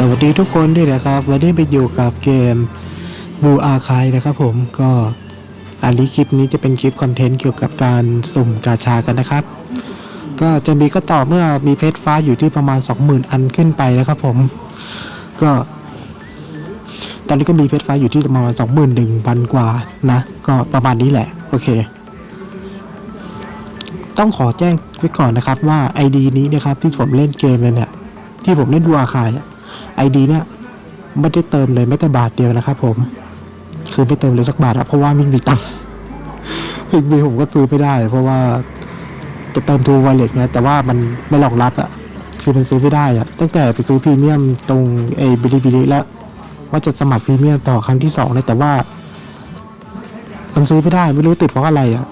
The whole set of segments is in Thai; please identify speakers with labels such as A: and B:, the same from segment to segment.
A: สวัสดีทุกคนด้วยนะครับ วันนี้ไปอยู่กับเกมบูอาคายนะครับผมก็อันนี้คลิปนี้จะเป็นคลิปคอนเทนต์เกี่ยวกับการสุ่มกาชากันนะครับ ก็จะมีก็ต่อเมื่อมีเพชรฟ้าอยู่ที่ประมาณ 20,000 อันขึ้นไปนะครับผมก็ ตอนนี้ก็มีเพชรฟ้าอยู่ที่ประมาณ21,000 กว่านะ ก็ประมาณนี้แหละ โอเค ต้องขอแจ้งไว้ก่อนนะครับว่า ID นี้นะครับที่ผมเล่นเกมเนี่ยที่ผมเล่นดูอาคายไอ ดีเนี่ยไม่ได้เติมเลยแม้แต่บาทเดียวนะครับผม คือไม่เติมเลยสักบาทอะเพราะว่าไม่มีตังค์พิกมีผมก็ซื้อไม่ได้ เพราะว่าจะเติมทูวอลเล็ตไงแต่ว่ามันไม่รองรับอะคือมันซื้อไม่ได้อะตั้งแต่ไปซื้อพรีเมียมตรงไอ้บิลิบิลิแล้ว ว่าจะสมัครพรีเมียมต่อครั้งที่สองเลยแต่ว่า มันซื้อไม่ได้ไม่รู้ติดเพราะอะไรอะ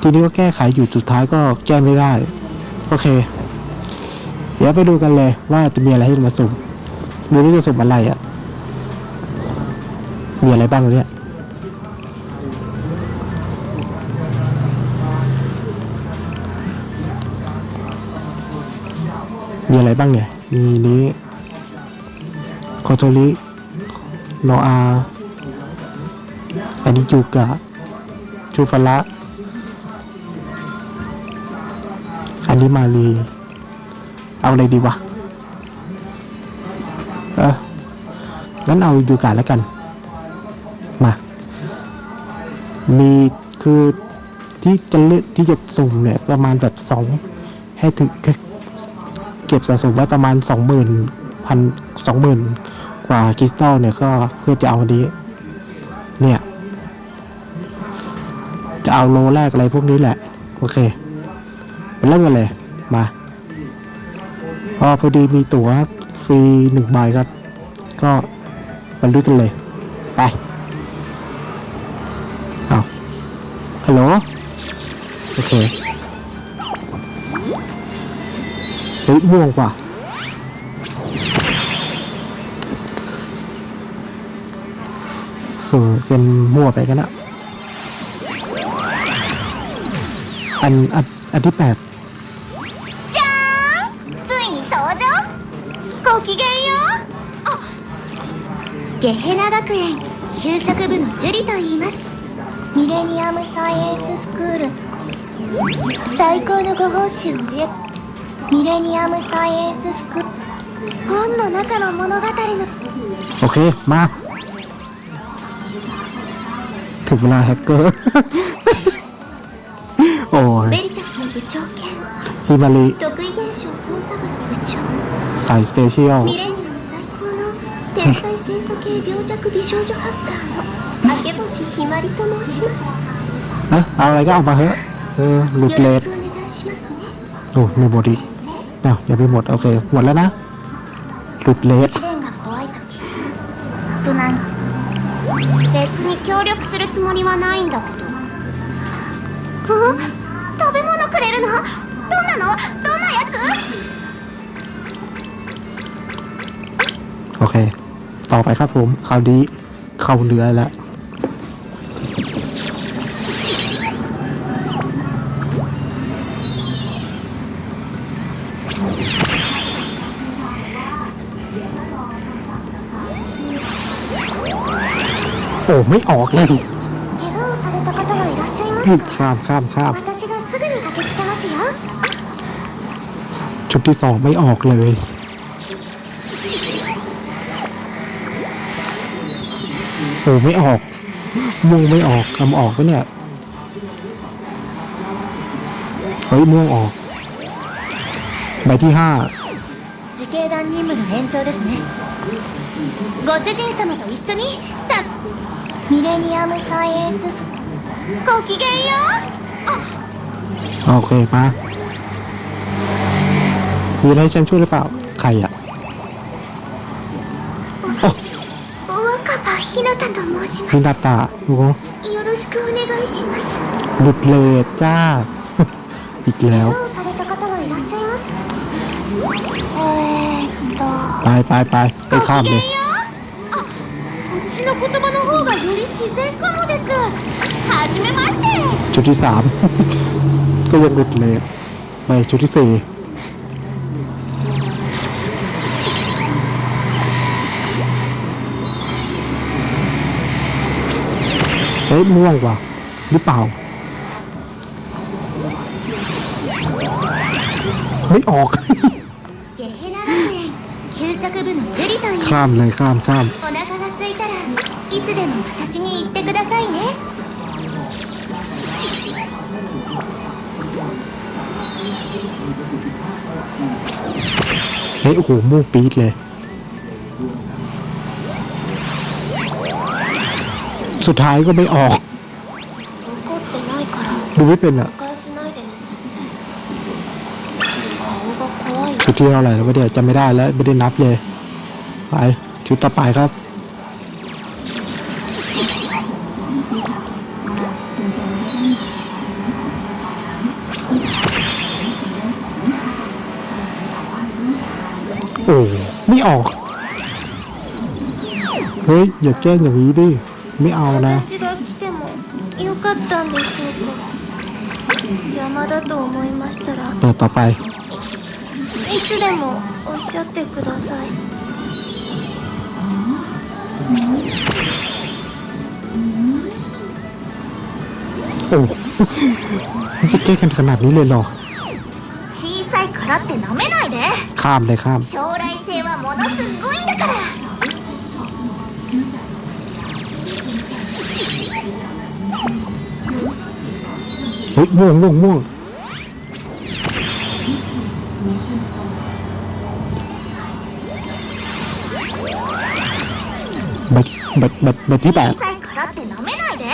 A: ทีนี้ก็แก้ไขอยู่สุดท้ายก็แก้ไม่ได้ โอเค ดี๋ยวไปดูกันเลยว่าจะมีอะไรให้มาสุ่มดูว่าจะสุ่มอะไรอะ่ะ มีอะไรบ้างเนี่ยมีอะไรบ้างเนี่ย มีนี้โคโทริโนอาอันนี้จูกะ จูฟาระอันนี้มาลี เอาอะไรดีวะ เอองั้นเอายูการแล้วกัน มา มีคือที่จะเลือกที่จะสุ่มเนี่ยประมาณแบบสองให้ถึงเก็บสะสมไว้ประมาณสองหมื่นพันสองหมื่นกว่าคริสตัลเนี่ยก็เพื่อจะเอาอันนี้เนี่ย จะเอาโลแรกอะไรพวกนี้แหละ โอเคไปเริ่มกันเลยมา พอพอดีมีตั๋วฟรีหนึ่งใบครับ ก็มาดูกันเลย ไปเอาฮัลโหล โอเคเฮ้ยม่วงกว่าส่วนเซ็นมั่วไปกันนะอันอันอันที่แปด
B: ごきげんようあゲヘナ学園給食部のジュリと言いますミレニアムサイエンススクール最高のご奉仕を受けミレニアムサイエンススクール本の中の物語の
A: โอเค มา ถึงเวลาแฮกเกอร์ โอ้ย
B: ベリタスの部長兼
A: ฮิมาริ
B: 得意現象捜査部の部長
A: สายสเปเชียล
B: ミレニアム最高の天才清楚系病弱美少女ハッカーの明星ひまりと申します
A: เอะเอาอะไรก็เอามาเถอะเออหลุด
B: よ
A: เล
B: ろ
A: ท
B: しくお願いしますね
A: โอ้ไม่หมดอีกเอ้าอย่าไปหมด โอเค หมดแล้วนะ หลุดเลท
B: 試練が怖い時と何別に協力するつもりはないんだけどあ食べ物くれるのどんなのどんなやつ
A: โอเค ต่อไปครับผมคราวนี้เข้าเนื้อแล้วโอ้ไม่ออกเลยข้ามข้ามข้ามชุดที่สองไม่ออกเลย โอ้ไม่ออกม่วงไม่ออกคำออกปะเนี่ย เฮ้ยม่วงออก ใบที่ห้า
B: 自警団任務の延長ですねご主人様と一緒にたミレニアムサイエンススごきげんよう
A: โอเค มา มีอะไรให้ฉันช่วยหรือเปล่า ใครอ่ะ
B: 若葉 ひなたと申しま
A: พินาตาโอ้โห
B: すよろしくお願いします
A: หลุดเลทจ้า อีกแล้ว
B: 怪我をされた方はいらっしゃいますえーっと
A: ไปไปไปไปข้ามเลย
B: あこっちの言葉の方がより自然かもですはじめまして
A: ชุดที่สาม ก็ยังหลุดเลทไปชุดที่สี่ เอ้ยม่วงว่ะหรือเปล่า ไม่ออก ข้ามเลยข้ามข้ามเฮ้ยโอ้โหมูปี๊ดเลย สุดท้ายก็ไม่ออก ดูไม่เป็นอะชุดที่เท่าไหร่แล้วไม่ได้จำไม่ได้แล้วไม่ได้นับเลย ไปชุดต่อไปครับโอ้ไม่ออก เฮ้ย อย่าแก้อย่างนี้ดิ ไม่เอานะ
C: 私が来てもよかったんでしょうか邪魔だと思いましたら
A: เปิดต่อไป
C: いつでもおっしゃってください
A: โอ้มันจะแก้กันขนาดนี้เลยเหรอ
B: 小さいからって舐めないで
A: ข้ามเลยข้าม
B: 将来性はものすごいんだから
A: เฮ้ยม่วงม่วงม่วงใบใบใบใบที่แปด
B: 小さいからって舐めないで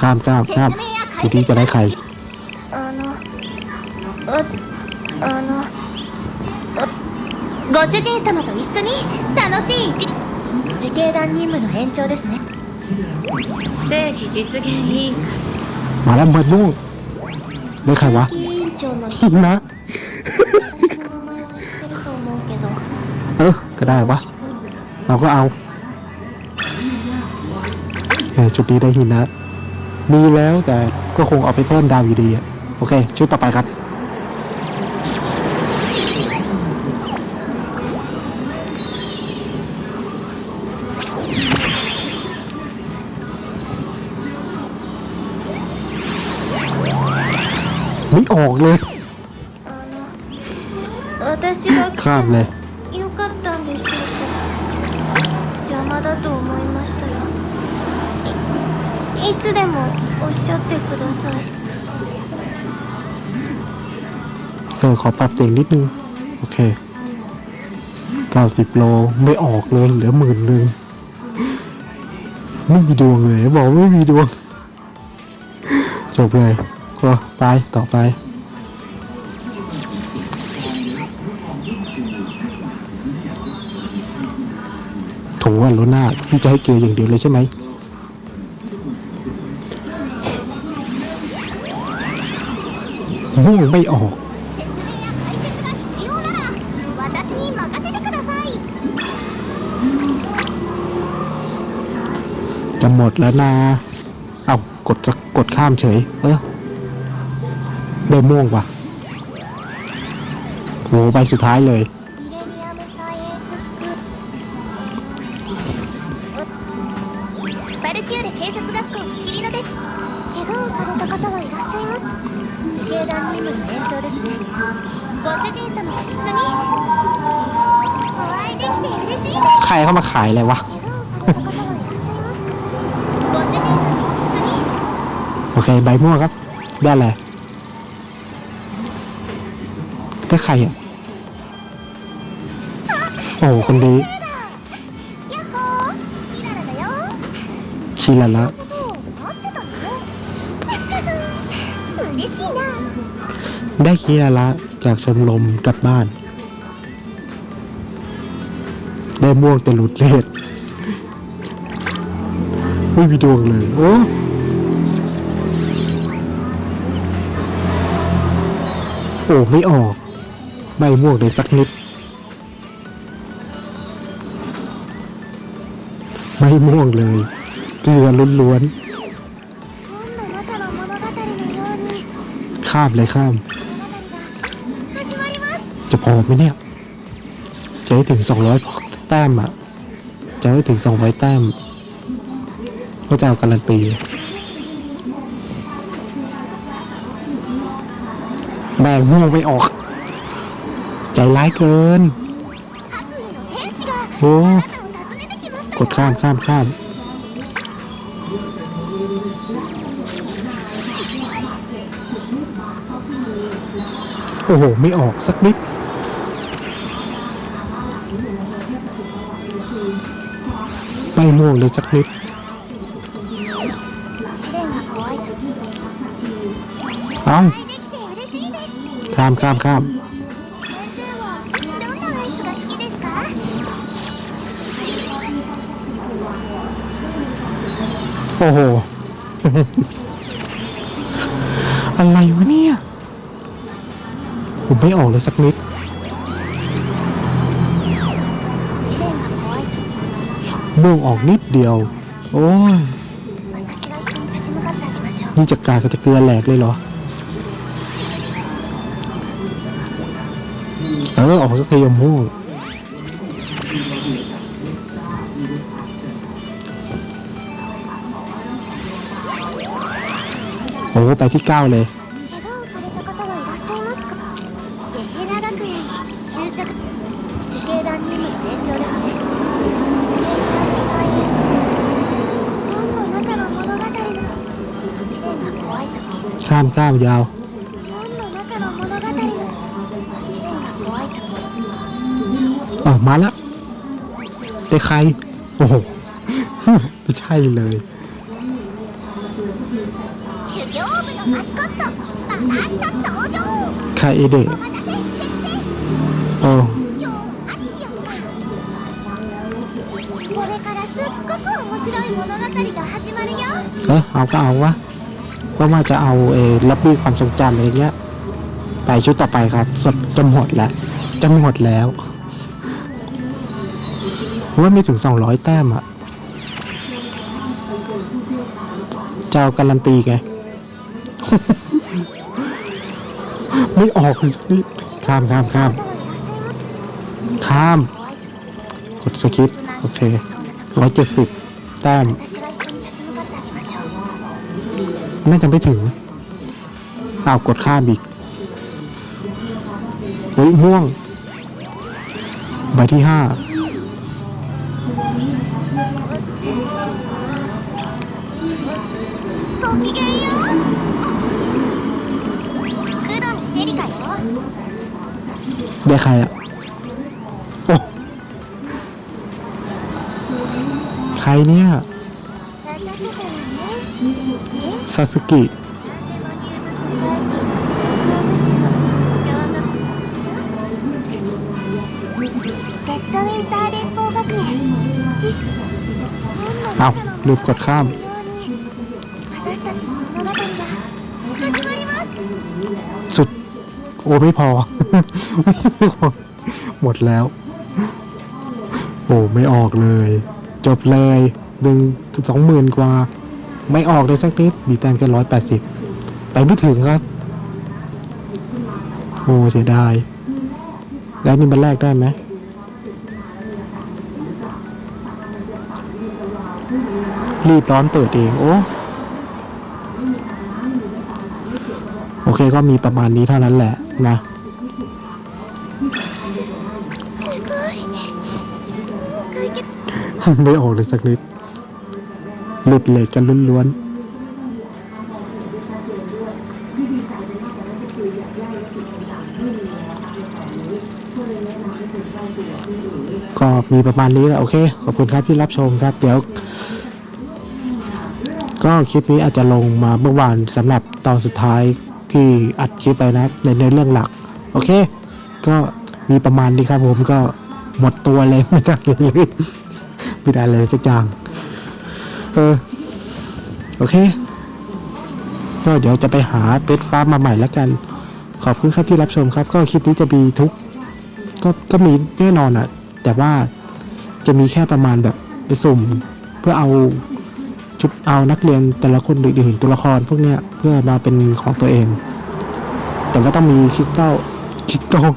A: ข้ามข้ามข้ามดูที่จะได้ใคร
C: あのああの
B: ご主人様と一緒に楽しい一自警団任務の延長ですね
D: 正義実現委員会
A: มาแล้วมาโน่ได้ใครวะหินนะเออ ก็ได้วะ เราก็เอาเออจุดนี้ได้หินนะ มีแล้วแต่ก็คงเอาไปเพิ่มดาวอยู่ดี โอเค ชุดต่อไปครับ ไม่ออกเลย
C: あの私が来
A: ข้าม
C: て
A: เล
C: も
A: ย
C: よかったんでしょうか邪魔だと思いましたらいいつでもおっしゃってください
A: เออขอปรับเสียงนิดนึง โอเค 90 โล ไม่ออกเลย เหลือหมื่นหนึ่ง ไม่มีดวงเลย บอกไม่มีดวง จบเลย รัวไปต่อไป ถูว่าโลน่าพี่จะให้เกลืออย่างเดียวเลยใช่ไหมงงไม่ออกจะหมดแล้วนะ เอากดจะกดข้ามเฉย เออ ได้ม่ว่ะโหไปสุดท้ายเลย ใครเข้ามาขายอะไรวะ โอเค ใบม่วงครับ ได้เลย ได้ใครอะ โอ้คน
B: ดี
A: คีลาละได้คีราละจากชมรมกลับบ้าน ได้ม่วงแต่หลุดเลดไม่มีดวงเลย โอ้โอ้ไม่ออก ไม่ม่วงเลยสักนิด ไม่ม่วงเลย เกลือล้วนๆข้ามเลยข้าม จะพอไหมเนี่ย จะได้ถึงสองร้อยแต้มอะจะได้ถึงสองร้อยแต้ม ก็จะเอาการันตีแบงม่วงไม่ออก ใจร้ายเกิน โอ้กดข้ามข้ามข้ามโอ้โห ไม่ออกสักนิด ไม่ม่วงเลยสักนิด เอาข้ามข้ามข้าม โอ้โห อะไรวะเนี่ย ผมไม่ออกเลยสักนิด ม่วงออกนิดเดียว โอ้ย นี่จะกากจะเกลือแหลกเลยเหรอ เออ ออกสักทีม่วง โอ้ ไปที่เก้าเลย ข้ามข้ามยาวอ๋อมาแล้วได้ใคร โอ้โห ไม่ใช่เลย คาเอเดะโอ้เออเอาก็เอาวะก็มาจะเอาเอรับบี้ความทรงจำอะไรเงี้ย ไปชุดต่อไปครับสดจำหมดแล้วจำหมดแล้วว่าไม่ถึง 200 แต้มอะเจ้าการันตีไง ไม่ออกเลยสักนิดข้ามข้ามข้าม
B: 方はいらっしゃいます
A: ข้าม
B: 怖い時
A: กดสคิปโอเคร้อยเจ็ดสิบแต้ม
B: 私が一緒に立ち向かってあげましょう
A: น่าจะไม่ถึง อ้าว กดข้ามอีกเฮ้ยม่วง ใบที่ห้า
B: ごきげんよう
A: ได้ใครอะใครเนี่ยซาสึกิ เอาลืมกดข้าม สุด โอ้ไม่พอไม่พอ หมดแล้ว โอ้ไม่ออกเลย จบเลยหนึ่งสองหมื่นกว่า ไม่ออกเลยสักนิดมีแต้มแค่ร้อยแปดสิบไปไม่ถึงครับ โอ้เสียดาย แล้วนี่มันแลกได้ไหมรีบร้อนเปิดเองโอ้โอเคก็มีประมาณนี้เท่านั้นแหละ นะไม่ออกเลยสักนิด หลุดเลทกันล้วนๆ ก็มีประมาณนี้แหละโอเค ขอบคุณครับที่รับชมครับ เดี๋ยว ก็คลิปนี้อาจจะลงมาเมื่อวานสำหรับตอนสุดท้าย ที่อัดคลิปไปนะในเนื้อเรื่องหลัก โอเค ก็มีประมาณนี้ครับผมก็หมดตัวเลยไม่ได้เลยไม่ได้เลยสักอย่างเออโอเค ก็เดี๋ยวจะไปหาเป็ดฟ้ามาใหม่แล้วกัน ขอบคุณครับที่รับชมครับ ก็คลิปนี้จะมีทุก ก็ก็มีแน่นอนอะแต่ว่าจะมีแค่ประมาณแบบไปสุ่ม เพื่อเอา ชุดเอานักเรียนแต่ละคนอื่นตัวละครพวกเนี้ยเพื่อมาเป็นของตัวเอง แต่ว่าต้องมีคริสตัลคริสตัล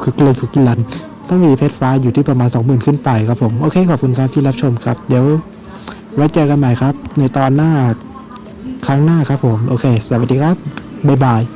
A: คือเลยคือกิลัน ต้องมีเพชรฟ้าอยู่ที่ประมาณ 20,000 ขึ้นไปครับผม โอเค ขอบคุณครับที่รับชมครับ เดี๋ยวไว้เจอกันใหม่ครับ ในตอนหน้าครั้งหน้าครับผม โอเค สวัสดีครับ บ๊ายบาย